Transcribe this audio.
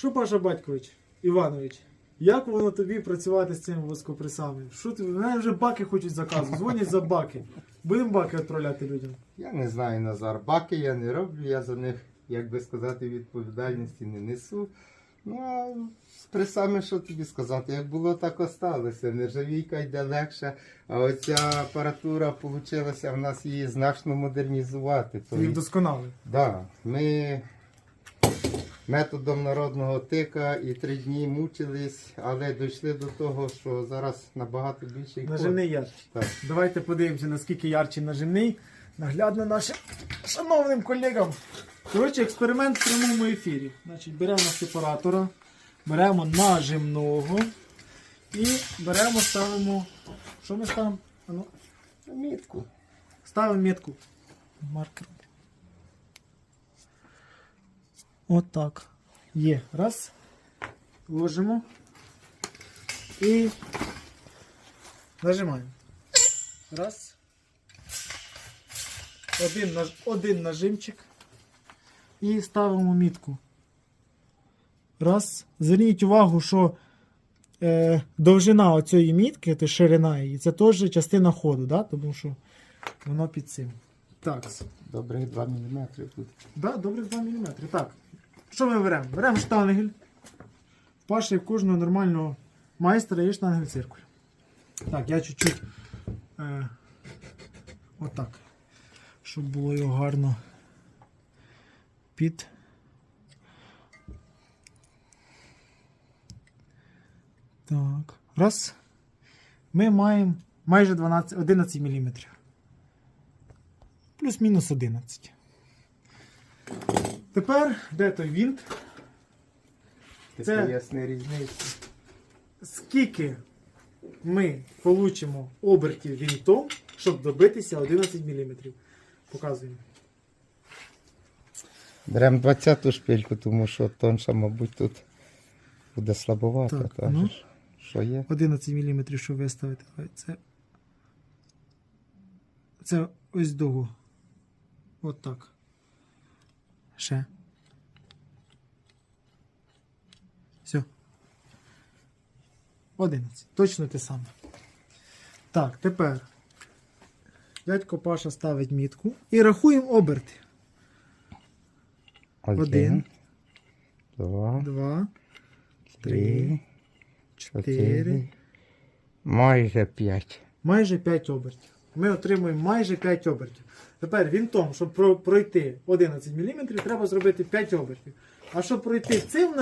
Що, Паша Батькович, Іванович, як воно тобі працювати з цими воскопресами? Що ти? Мене вже баки хочуть заказу, дзвонять за баки. Будемо баки відправляти людям. Я не знаю, Назар, баки я не роблю, я за них, як би сказати, відповідальності не несу. Ну, а з пресами, що тобі сказати, як було, так осталося. Нержавійка йде легше, а оця апаратура вийшла в нас її значно модернізувати. Ти їх досконалий. Да, ми методом народного тика і три дні мучились, але дійшли до того, що зараз набагато більше Наживний ярче. Так. Давайте подивимося, наскільки ярче наживний. Наглядно нашим шановним колегам. Коротше, експеримент в прямому ефірі. Значить, беремо сепаратора, беремо нажимного і беремо, ставимо. Що ми ставимо? А ну, Мітку. Ставимо метку. Маркер. Отак. Є. Раз. Ложимо. І нажимаємо. Раз. Один, наж... Один нажимчик. І ставимо мітку. Раз. Зверніть увагу, що е, довжина оцієї мітки, то ширина її, це теж частина ходу, да? тому що воно під цим. Так. Добрих 2 мм тут. Да, добре 2 мм. Так. Що ми беремо? Беремо штангель. Паші в кожного нормального майстра є штангель циркуль. Так, я чуть-чуть. Е, отак. Щоб було його гарно під. Так. Раз. Ми маємо майже 12, 11 мм. Плюс-мінус 11. Тепер де той вінт? Ти Це- поясни різницю. Скільки ми получимо обертів вінтом, щоб добитися 11 мм? Показуємо. Беремо 20-ту шпильку, тому що тонша, мабуть, тут буде слабовато. Так, Так, ну. Що є? 11 мм, щоб виставити. Це, це ось дугу. От так. Ще. Все. 11. Точно те саме. Так, тепер. Дядько Паша ставить мітку і рахуємо оберти. Один. Два. Два, Три. чотири. Майже п'ять. Майже 5 обертів. Ми отримуємо майже 5 обертів. Тепер вінтом, щоб про- пройти 11 мм, треба зробити 5 обертів. А щоб пройти цим